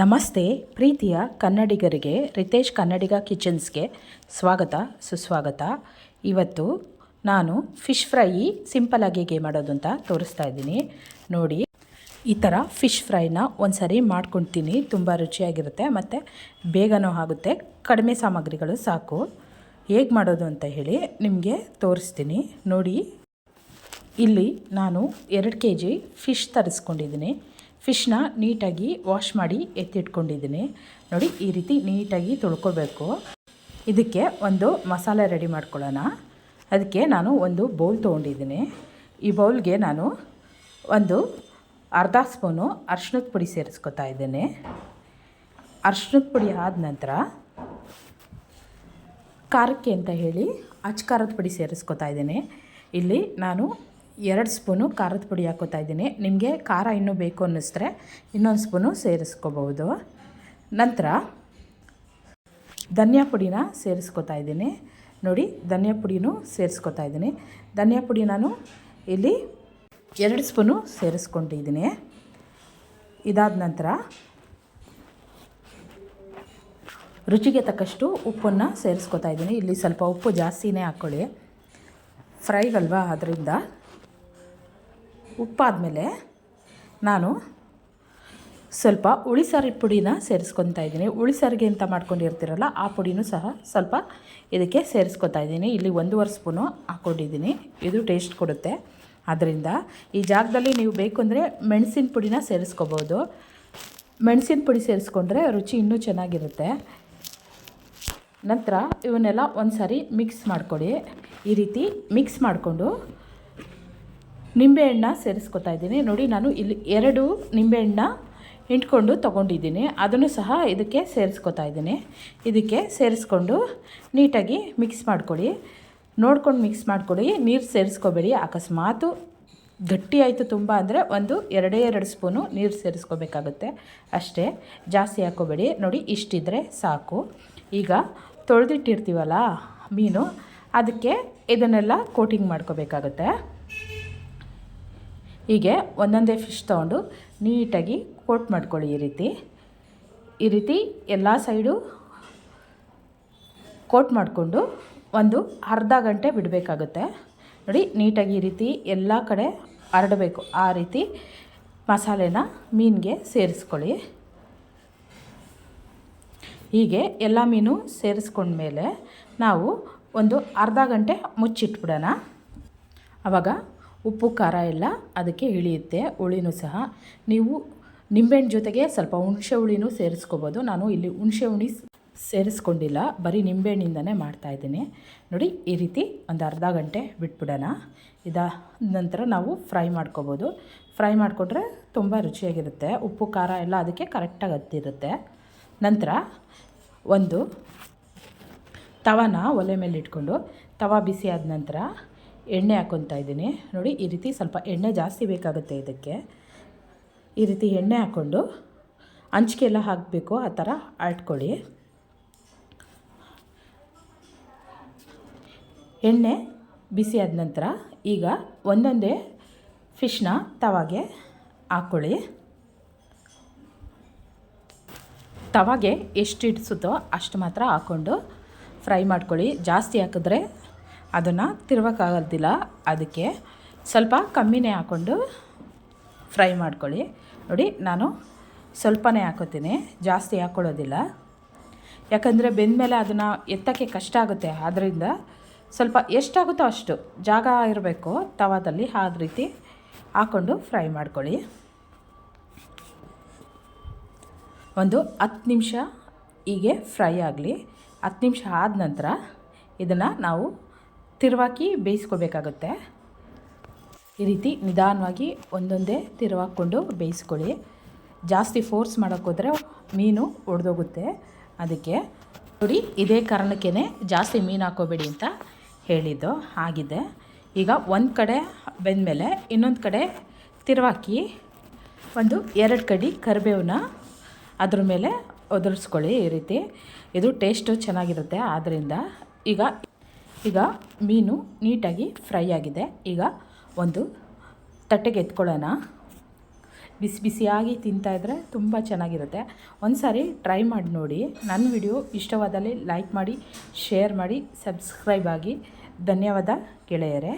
ನಮಸ್ತೆ, ಪ್ರೀತಿಯ ಕನ್ನಡಿಗರಿಗೆ, ರಿತೇಶ್ ಕನ್ನಡಿಗ ಕಿಚನ್ಸ್ಗೆ ಸ್ವಾಗತ, ಸುಸ್ವಾಗತ. ಇವತ್ತು ನಾನು ಫಿಶ್ ಫ್ರೈ ಸಿಂಪಲಾಗಿ ಹೇಗೆ ಮಾಡೋದು ಅಂತ ತೋರಿಸ್ತಾ ಇದ್ದೀನಿ. ನೋಡಿ, ಈ ಥರ ಫಿಶ್ ಫ್ರೈನ ಒಂದು ಸರಿ ಮಾಡ್ಕೊಳ್ತೀನಿ ತುಂಬ ರುಚಿಯಾಗಿರುತ್ತೆ, ಮತ್ತು ಬೇಗನೂ ಆಗುತ್ತೆ, ಕಡಿಮೆ ಸಾಮಗ್ರಿಗಳು ಸಾಕು. ಹೇಗೆ ಮಾಡೋದು ಅಂತ ಹೇಳಿ ನಿಮಗೆ ತೋರಿಸ್ತೀನಿ. ನೋಡಿ, ಇಲ್ಲಿ ನಾನು ಎರಡು ಕೆ ಜಿ ಫಿಶ್ ತರಿಸ್ಕೊಂಡಿದ್ದೀನಿ. ಫಿಶ್ನ ನೀಟಾಗಿ ವಾಶ್ ಮಾಡಿ ಎತ್ತಿಟ್ಕೊಂಡಿದ್ದೀನಿ. ನೋಡಿ, ಈ ರೀತಿ ನೀಟಾಗಿ ತೊಳ್ಕೊಬೇಕು. ಇದಕ್ಕೆ ಒಂದು ಮಸಾಲೆ ರೆಡಿ ಮಾಡ್ಕೊಳ್ಳೋಣ. ಅದಕ್ಕೆ ನಾನು ಒಂದು ಬೌಲ್ ತೊಗೊಂಡಿದ್ದೀನಿ. ಈ ಬೌಲ್ಗೆ ನಾನು ಒಂದು ಅರ್ಧ ಸ್ಪೂನು ಅರ್ಶಿನದ ಪುಡಿ ಸೇರಿಸ್ಕೊತಾ ಇದ್ದೇನೆ. ಅರ್ಶಿನದ ಪುಡಿ ಆದ ನಂತರ ಖಾರಕ್ಕೆ ಅಂತ ಹೇಳಿ ಅಚ್ಚ ಖಾರದ ಪುಡಿ ಸೇರಿಸ್ಕೊತಾ ಇದ್ದೇನೆ. ಇಲ್ಲಿ ನಾನು ಎರಡು ಸ್ಪೂನು ಖಾರದ ಪುಡಿ ಹಾಕೋತಾ ಇದ್ದೀನಿ. ನಿಮಗೆ ಖಾರ ಇನ್ನೂ ಬೇಕು ಅನ್ನಿಸಿದ್ರೆ ಇನ್ನೊಂದು ಸ್ಪೂನು ಸೇರಿಸ್ಕೋಬಹುದು. ನಂತರ ಧನಿಯಾ ಪುಡಿನ ಸೇರಿಸ್ಕೊತಾ ಇದ್ದೀನಿ. ನೋಡಿ, ಧನಿಯಾ ಪುಡಿನೂ ಸೇರಿಸ್ಕೊತಾ ಇದ್ದೀನಿ. ಧನಿಯಾ ಪುಡಿ ನಾನು ಇಲ್ಲಿ ಎರಡು ಸ್ಪೂನು ಸೇರಿಸ್ಕೊಂಡಿದ್ದೀನಿ. ಇದಾದ ನಂತರ ರುಚಿಗೆ ತಕ್ಕಷ್ಟು ಉಪ್ಪನ್ನು ಸೇರಿಸ್ಕೊತಾ ಇದ್ದೀನಿ. ಇಲ್ಲಿ ಸ್ವಲ್ಪ ಉಪ್ಪು ಜಾಸ್ತಿನೇ ಹಾಕ್ಕೊಳ್ಳಿ ಫ್ರೈಗಲ್ವಾ ಅದರಿಂದ. ಉಪ್ಪಾದಮೇಲೆ ನಾನು ಸ್ವಲ್ಪ ಉಳಿಸಾರಿನ ಪುಡಿನ ಸೇರಿಸ್ಕೊತಾ ಇದ್ದೀನಿ. ಉಳಿಸಾರಿಗೆ ಅಂತ ಮಾಡ್ಕೊಂಡಿರ್ತೀರಲ್ಲ, ಆ ಪುಡಿನೂ ಸಹ ಸ್ವಲ್ಪ ಇದಕ್ಕೆ ಸೇರಿಸ್ಕೊತಾ ಇದ್ದೀನಿ. ಇಲ್ಲಿ ಒಂದೂವರೆ ಸ್ಪೂನು ಹಾಕ್ಕೊಂಡಿದ್ದೀನಿ. ಇದು ಟೇಸ್ಟ್ ಕೊಡುತ್ತೆ. ಆದ್ದರಿಂದ ಈ ಜಾಗದಲ್ಲಿ ನೀವು ಬೇಕು ಅಂದರೆ ಮೆಣಸಿನ ಪುಡಿನ ಸೇರಿಸ್ಕೋಬೋದು. ಮೆಣಸಿನ ಪುಡಿ ಸೇರಿಸ್ಕೊಂಡ್ರೆ ರುಚಿ ಇನ್ನೂ ಚೆನ್ನಾಗಿರುತ್ತೆ. ನಂತರ ಇವನ್ನೆಲ್ಲ ಒಂದು ಸಾರಿ ಮಿಕ್ಸ್ ಮಾಡಿಕೊಡಿ. ಈ ರೀತಿ ಮಿಕ್ಸ್ ಮಾಡಿಕೊಂಡು ನಿಂಬೆಹಣ್ಣ ಸೇರಿಸ್ಕೊತಾ ಇದ್ದೀನಿ. ನೋಡಿ, ನಾನು ಇಲ್ಲಿ ಎರಡು ನಿಂಬೆಹಣ್ಣ ಹಿಂಡ್ಕೊಂಡು ತೊಗೊಂಡಿದ್ದೀನಿ. ಅದನ್ನು ಸಹ ಇದಕ್ಕೆ ಸೇರಿಸ್ಕೊತಾ ಇದ್ದೀನಿ. ಇದಕ್ಕೆ ಸೇರಿಸ್ಕೊಂಡು ನೀಟಾಗಿ ಮಿಕ್ಸ್ ಮಾಡಿಕೊಡಿ ನೋಡ್ಕೊಂಡು ಮಿಕ್ಸ್ ಮಾಡಿಕೊಡಿ ನೀರು ಸೇರಿಸ್ಕೋಬೇಡಿ. ಅಕಸ್ಮಾತು ಗಟ್ಟಿ ಆಯಿತು ತುಂಬ ಅಂದರೆ ಒಂದು ಎರಡೇ ಎರಡು ಸ್ಪೂನು ನೀರು ಸೇರಿಸ್ಕೋಬೇಕಾಗುತ್ತೆ. ಅಷ್ಟೇ, ಜಾಸ್ತಿ ಹಾಕೋಬೇಡಿ ನೋಡಿ, ಇಷ್ಟಿದ್ರೆ ಸಾಕು. ಈಗ ತೊಳೆದಿಟ್ಟಿರ್ತೀವಲ್ಲ ಮೀನು, ಅದಕ್ಕೆ ಇದನ್ನೆಲ್ಲ ಕೋಟಿಂಗ್ ಮಾಡ್ಕೋಬೇಕಾಗುತ್ತೆ. ಹೀಗೆ ಒಂದೊಂದೇ ಫಿಶ್ ತೊಗೊಂಡು ನೀಟಾಗಿ ಕೋಟ್ ಮಾಡ್ಕೊಳ್ಳಿ ಈ ರೀತಿ. ಈ ರೀತಿ ಎಲ್ಲ ಸೈಡು ಕೋಟ್ ಮಾಡಿಕೊಂಡು ಒಂದು ಅರ್ಧ ಗಂಟೆ ಬಿಡಬೇಕಾಗುತ್ತೆ. ನೋಡಿ, ನೀಟಾಗಿ ಈ ರೀತಿ ಎಲ್ಲ ಕಡೆ ಹರಡಬೇಕು. ಆ ರೀತಿ ಮಸಾಲೆನ ಮೀನಿಗೆ ಸೇರಿಸ್ಕೊಳ್ಳಿ. ಹೀಗೆ ಎಲ್ಲ ಮೀನು ಸೇರಿಸ್ಕೊಂಡ್ಮೇಲೆ ನಾವು ಒಂದು ಅರ್ಧ ಗಂಟೆ ಮುಚ್ಚಿಟ್ಬಿಡೋಣ. ಆವಾಗ ಉಪ್ಪು, ಖಾರ ಎಲ್ಲ ಅದಕ್ಕೆ ಇಳಿಯುತ್ತೆ. ಹುಳಿನೂ ಸಹ. ನೀವು ನಿಂಬೆಹಣ್ಣು ಜೊತೆಗೆ ಸ್ವಲ್ಪ ಹುಣಸೆ ಹುಳಿನೂ ಸೇರಿಸ್ಕೋಬೋದು. ನಾನು ಇಲ್ಲಿ ಹುಣಸೆ ಹುಳಿ ಸೇರಿಸ್ಕೊಂಡಿಲ್ಲ. ಬರೀ ನಿಂಬೆಹಣ್ಣಿಂದನೇ ಮಾಡ್ತಾಯಿದ್ದೀನಿ ನೋಡಿ, ಈ ರೀತಿ ಒಂದು ಅರ್ಧ ಗಂಟೆ ಬಿಟ್ಬಿಡೋಣ. ಇದಾದ ನಂತರ ನಾವು ಫ್ರೈ ಮಾಡ್ಕೋಬೋದು. ಫ್ರೈ ಮಾಡಿಕೊಟ್ರೆ ತುಂಬ ರುಚಿಯಾಗಿರುತ್ತೆ. ಉಪ್ಪು, ಖಾರ ಎಲ್ಲ ಅದಕ್ಕೆ ಕರೆಕ್ಟಾಗಿ ಹತ್ತಿರುತ್ತೆ. ನಂತರ ಒಂದು ತವನ ಒಲೆ ಮೇಲೆ ಇಟ್ಕೊಂಡು, ತವ ಬಿಸಿ ಆದ ನಂತರ ಎಣ್ಣೆ ಹಾಕ್ಕೊತಾ ಇದ್ದೀನಿ. ನೋಡಿ, ಈ ರೀತಿ ಸ್ವಲ್ಪ ಎಣ್ಣೆ ಜಾಸ್ತಿ ಬೇಕಾಗುತ್ತೆ ಇದಕ್ಕೆ. ಈ ರೀತಿ ಎಣ್ಣೆ ಹಾಕ್ಕೊಂಡು ಅಂಚಿಕೆ ಎಲ್ಲ ಹಾಕಬೇಕು, ಆ ಥರ ಆಡ್ಕೊಳ್ಳಿ. ಎಣ್ಣೆ ಬಿಸಿ ಆದ ನಂತರ ಈಗ ಒಂದೊಂದೇ ಫಿಶ್ನ ತವಾಗೆ ಹಾಕ್ಕೊಳ್ಳಿ. ತವಾಗೆ ಎಷ್ಟು ಇಡಿಸುತ್ತೋ ಅಷ್ಟು ಮಾತ್ರ ಹಾಕ್ಕೊಂಡು ಫ್ರೈ ಮಾಡ್ಕೊಳ್ಳಿ. ಜಾಸ್ತಿ ಹಾಕಿದ್ರೆ ಅದನ್ನು ತಿರ್ವಕ್ಕಾಗೋದಿಲ್ಲ ಅದಕ್ಕೆ ಸ್ವಲ್ಪ ಕಮ್ಮಿನೇ ಹಾಕ್ಕೊಂಡು ಫ್ರೈ ಮಾಡ್ಕೊಳ್ಳಿ. ನೋಡಿ, ನಾನು ಸ್ವಲ್ಪನೇ ಹಾಕೋತೀನಿ. ಜಾಸ್ತಿ ಹಾಕ್ಕೊಳ್ಳೋದಿಲ್ಲ ಯಾಕಂದರೆ ಬೆಂದಮೇಲೆ ಅದನ್ನು ಎತ್ತಕ್ಕೆ ಕಷ್ಟ ಆಗುತ್ತೆ. ಆದ್ದರಿಂದ ಸ್ವಲ್ಪ ಎಷ್ಟಾಗುತ್ತೋ ಅಷ್ಟು ಜಾಗ ಇರಬೇಕು. ತವಾದಲ್ಲಿ ಆ ರೀತಿ ಹಾಕ್ಕೊಂಡು ಫ್ರೈ ಮಾಡ್ಕೊಳ್ಳಿ. ಒಂದು ಹತ್ತು ನಿಮಿಷ ಹೀಗೆ ಫ್ರೈ ಆಗಲಿ. ಹತ್ತು ನಿಮಿಷ ಆದ ನಂತರ ಇದನ್ನು ನಾವು ತಿರುವಾಕಿ ಬೇಯಿಸ್ಕೋಬೇಕಾಗುತ್ತೆ. ಈ ರೀತಿ ನಿಧಾನವಾಗಿ ಒಂದೊಂದೇ ತಿರುವಾಕ್ಕೊಂಡು ಬೇಯಿಸ್ಕೊಳ್ಳಿ. ಜಾಸ್ತಿ ಫೋರ್ಸ್ ಮಾಡೋಕ್ಕೋದ್ರೆ ಮೀನು ಒಡೆದೋಗುತ್ತೆ. ಅದಕ್ಕೆ ನೋಡಿ, ಇದೇ ಕಾರಣಕ್ಕೇ ಜಾಸ್ತಿ ಮೀನು ಹಾಕೋಬೇಡಿ ಅಂತ ಹೇಳಿದ್ದು ಆಗಿದೆ ಈಗ ಒಂದು ಕಡೆ ಬೆಂದಮೇಲೆ ಇನ್ನೊಂದು ಕಡೆ ತಿರುವಾಕಿ ಒಂದು ಎರಡು ಕಡಿ ಕರಿಬೇವನ್ನ ಅದ್ರ ಮೇಲೆ ಒದರಿಸ್ಕೊಳ್ಳಿ ಈ ರೀತಿ. ಇದು ಟೇಸ್ಟು ಚೆನ್ನಾಗಿರುತ್ತೆ ಆದ್ದರಿಂದ ಈಗ ಈಗ ಮೀನು ನೀಟಾಗಿ ಫ್ರೈ ಆಗಿದೆ. ಈಗ ಒಂದು ತಟ್ಟೆಗೆ ಎತ್ಕೊಳ್ಳೋಣ. ಬಿಸಿ ಬಿಸಿಯಾಗಿ ತಿಂತಾಯಿದ್ರೆ ತುಂಬ ಚೆನ್ನಾಗಿರುತ್ತೆ. ಒಂದು ಸಾರಿ ಟ್ರೈ ಮಾಡಿ ನೋಡಿ. ನನ್ನ ವಿಡಿಯೋ ಇಷ್ಟವಾದಲ್ಲಿ ಲೈಕ್ ಮಾಡಿ, ಶೇರ್ ಮಾಡಿ, ಸಬ್ಸ್ಕ್ರೈಬ್ ಆಗಿ. ಧನ್ಯವಾದ ಗೆಳೆಯರೇ.